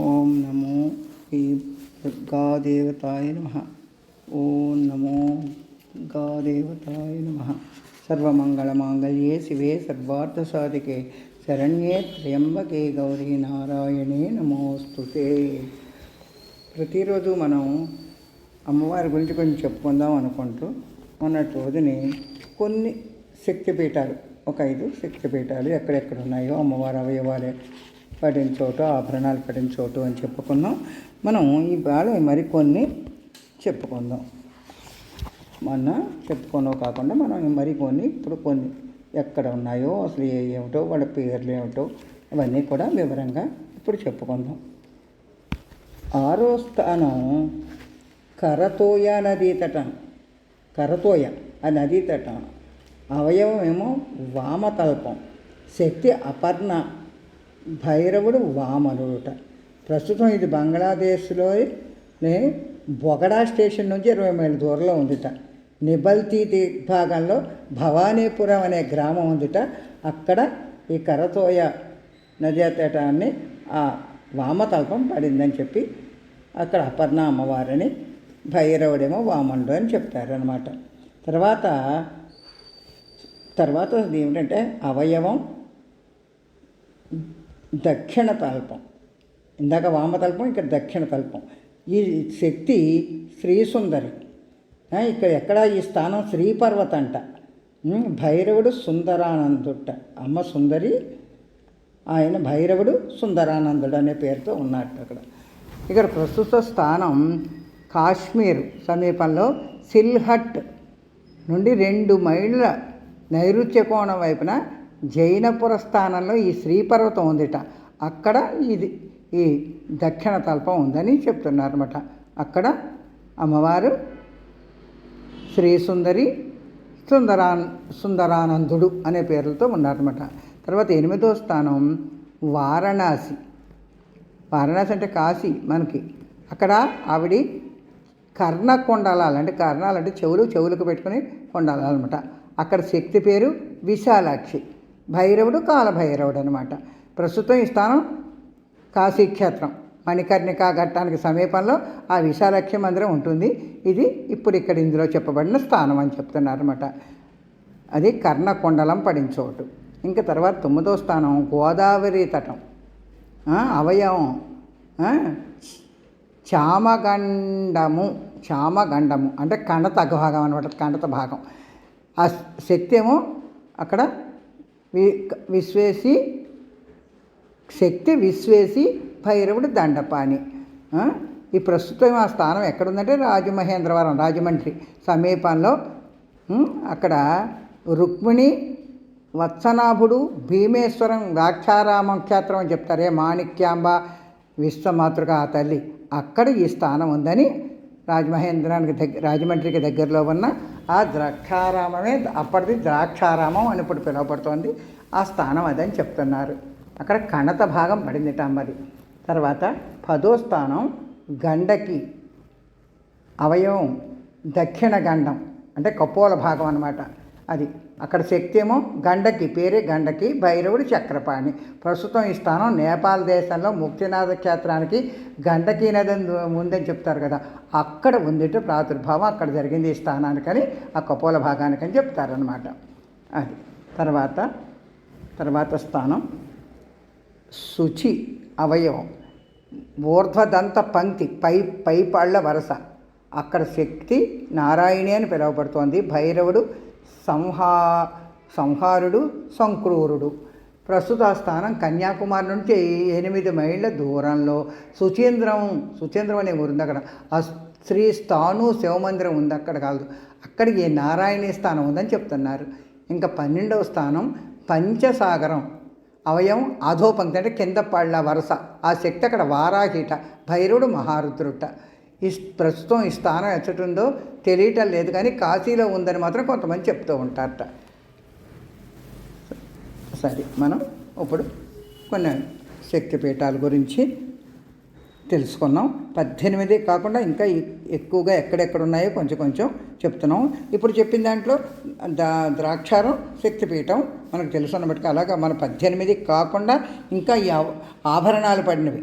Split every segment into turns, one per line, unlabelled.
ఓం నమో శ్రీ దుర్గాదేవతాయ నమ. ఓం నమో దుర్గాదేవతాయ నమ. సర్వమంగళమాంగళ్యే శివే సర్వార్థసాధికే. శరణ్యే త్ర్యంబకే గౌరీ నారాయణే నమోస్తుతే. ప్రతిరోజు మనం అమ్మవారి గురించి కొంచెం చెప్పుకుందాం అనుకుంటూ మొన్నటి రోజుని కొన్ని శక్తిపీఠాలు ఒక ఐదు శక్తిపీఠాలు ఎక్కడెక్కడ ఉన్నాయో అమ్మవారి అవయవాలు. పడిన చోటు ఆభరణాలు పడిన చోటు అని చెప్పుకున్నాం. మనం ఈ ఇవాళ మరికొన్ని చెప్పుకుందాం. మొన్న చెప్పుకున్నావు కాకుండా మనం మరికొన్ని ఇప్పుడు కొన్ని ఎక్కడ ఉన్నాయో అసలు ఏ ఏమిటో వాళ్ళ పేర్లు ఏమిటో అవన్నీ కూడా వివరంగా ఇప్పుడు చెప్పుకుందాం. ఆరో స్థానం కరతోయ నదీ తటం. కరతోయ ఆ నదీ తటం. అవయవం ఏమో వామతల్పం. శక్తి అపర్ణ. భైరవుడు వామనుడుట. ప్రస్తుతం ఇది బంగ్లాదేశ్లో బొగడా స్టేషన్ నుంచి ఇరవై మైళ్ళ దూరంలో ఉందిట. నిబల్తీ భాగంలో భవానీపురం అనే గ్రామం ఉందిట. అక్కడ ఈ కరతోయ నదీతటాన్ని ఆ వామతల్పం పడిందని చెప్పి అక్కడ అపర్ణ అమ్మవారిని భైరవుడేమో వామనుడు అని చెప్తారనమాట తర్వాత తర్వాత ఏమిటంటే అవయవం దక్షిణ తల్పం ఇందాక వామతల్పం ఇక్కడ దక్షిణ తల్పం ఈ శక్తి శ్రీసుందరి. సుందరి ఇక్కడ ఎక్కడ ఈ స్థానం? శ్రీపర్వత అంట భైరవుడు సుందరానందుట. అమ్మ సుందరి ఆయన భైరవుడు సుందరానందుడు అనే పేరుతో ఉన్నట్టు అక్కడ. ఇక్కడ ప్రస్తుత స్థానం కాశ్మీర్ సమీపంలో సిల్హట్ నుండి రెండు మైళ్ళ నైరుత్య కోణం వైపున జైనపుర స్థానంలో ఈ శ్రీపర్వతం ఉందిట. అక్కడ ఇది ఈ దక్షిణ తల్పం ఉందని చెప్తున్నారన్నమాట. అక్కడ అమ్మవారు శ్రీ సుందరి సుందరాన్ సుందరానందుడు అనే పేర్లతో ఉన్నారన్నమాట. తర్వాత ఎనిమిదో స్థానం వారణాసి. వారణాసి అంటే కాశీ మనకి. అక్కడ ఆవిడ కర్ణ కొండలాలు అంటే కర్ణాలు అంటే చెవులు చెవులకు పెట్టుకుని కొండలాలు అక్కడ శక్తి పేరు విశాలాక్షి. భైరవుడు కాలభైరవుడు అనమాట ప్రస్తుతం ఈ స్థానం కాశీక్షేత్రం. మణికర్ణికా ఘట్టానికి సమీపంలో ఆ విశాలక్ష్య మందిరం ఉంటుంది. ఇది ఇప్పుడు ఇక్కడ ఇందులో చెప్పబడిన స్థానం అని చెప్తున్నారన్నమాట. అది కర్ణకొండలం పడిన చోటు. ఇంకా తర్వాత తొమ్మిదో స్థానం గోదావరి తటం. అవయవం. చామగండము చామగండము అంటే కణత భాగం అనమాట కణత భాగం. ఆ శక్తి ఏమో అక్కడ విశ్వేసి శక్తి విశ్వేసి భైరవుడు దండపాణి. ఈ ప్రస్తుతం ఆ స్థానం ఎక్కడుందంటే రాజమహేంద్రవరం రాజమండ్రి సమీపంలో. అక్కడ రుక్మిణి వత్సనాభుడు భీమేశ్వరం ద్రాక్షారామం క్షేత్రం అని చెప్తారే మాణిక్యాంబ విశ్వమాతృక ఆ తల్లి. అక్కడ ఈ స్థానం ఉందని రాజమహేంద్రానికి దగ్గర రాజమండ్రికి దగ్గరలో ఉన్న ఆ ద్రాక్షారామమే అప్పటిది ద్రాక్షారామం అని ఇప్పుడు పిలువబడుతోంది. ఆ స్థానం అదని చెప్తున్నారు. అక్కడ కణత భాగం పడిందిట మరి. తర్వాత పదో స్థానం గండకి అవయవం దక్షిణ గండం అంటే కపోల భాగం అనమాట అది. అక్కడ శక్తి ఏమో గండకి పేరే గండకి భైరవుడు చక్రపాణి. ప్రస్తుతం ఈ స్థానం నేపాల్ దేశంలో ముక్తినాథ క్షేత్రానికి గండకీ నది ఉందని చెప్తారు కదా. అక్కడ ఉందిట ప్రాదుర్భావం అక్కడ జరిగింది ఈ స్థానానికని ఆ కపోల భాగానికని చెప్తారనమాట అది. తర్వాత తర్వాత స్థానం శుచి అవయవం. ఊర్ధ్వదంత పంక్తి పై పై పళ్ళ వరస. అక్కడ శక్తి నారాయణి అని పిలువబడుతోంది. భైరవుడు సంహా సంహారుడు సంక్రూరుడు. ప్రస్తుత స్థానం కన్యాకుమారి నుంచి ఎనిమిది మైళ్ళ దూరంలో. సుచేంద్రం సుచేంద్రం అనే ఊరు ఉంది అక్కడ. ఆ శ్రీ స్థాను శివమందిరం ఉంది అక్కడ కాదు. అక్కడికి నారాయణీ స్థానం ఉందని చెప్తున్నారు. ఇంకా పన్నెండవ స్థానం పంచసాగరం. అవయం అధోపంక్తి అంటే కింద పళ్ళ వరుస. ఆ శక్తి అక్కడ వారాహీట. భైరుడు మహారుద్రుట. ఈ ప్రస్తుతం ఈ స్థానం ఎచ్చటుందో తెలియటం లేదు కానీ కాశీలో ఉందని మాత్రం కొంతమంది చెప్తూ ఉంటారట. సరే మనం ఇప్పుడు కొన్ని శక్తిపీఠాల గురించి తెలుసుకున్నాం. పద్దెనిమిది కాకుండా ఇంకా ఎక్కువగా ఎక్కడెక్కడ ఉన్నాయో కొంచెం కొంచెం చెప్తున్నాం. ఇప్పుడు చెప్పిన దాంట్లో దా ద్రాక్షారం శక్తిపీఠం మనకు తెలుసు అన్నమాట. అలాగా మన పద్దెనిమిది కాకుండా ఇంకా ఈ ఆభరణాలు పడినవి.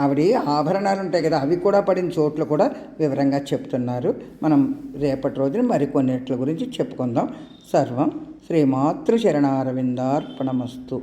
ఆవిడ ఆభరణాలు ఉంటాయి కదా అవి కూడా పడిన చోట్ల కూడా వివరంగా చెప్తున్నారు. మనం రేపటి రోజున మరికొన్నిట్ల గురించి చెప్పుకుందాం. సర్వం శ్రీమాతృ చరణారవిందార్పణమస్తు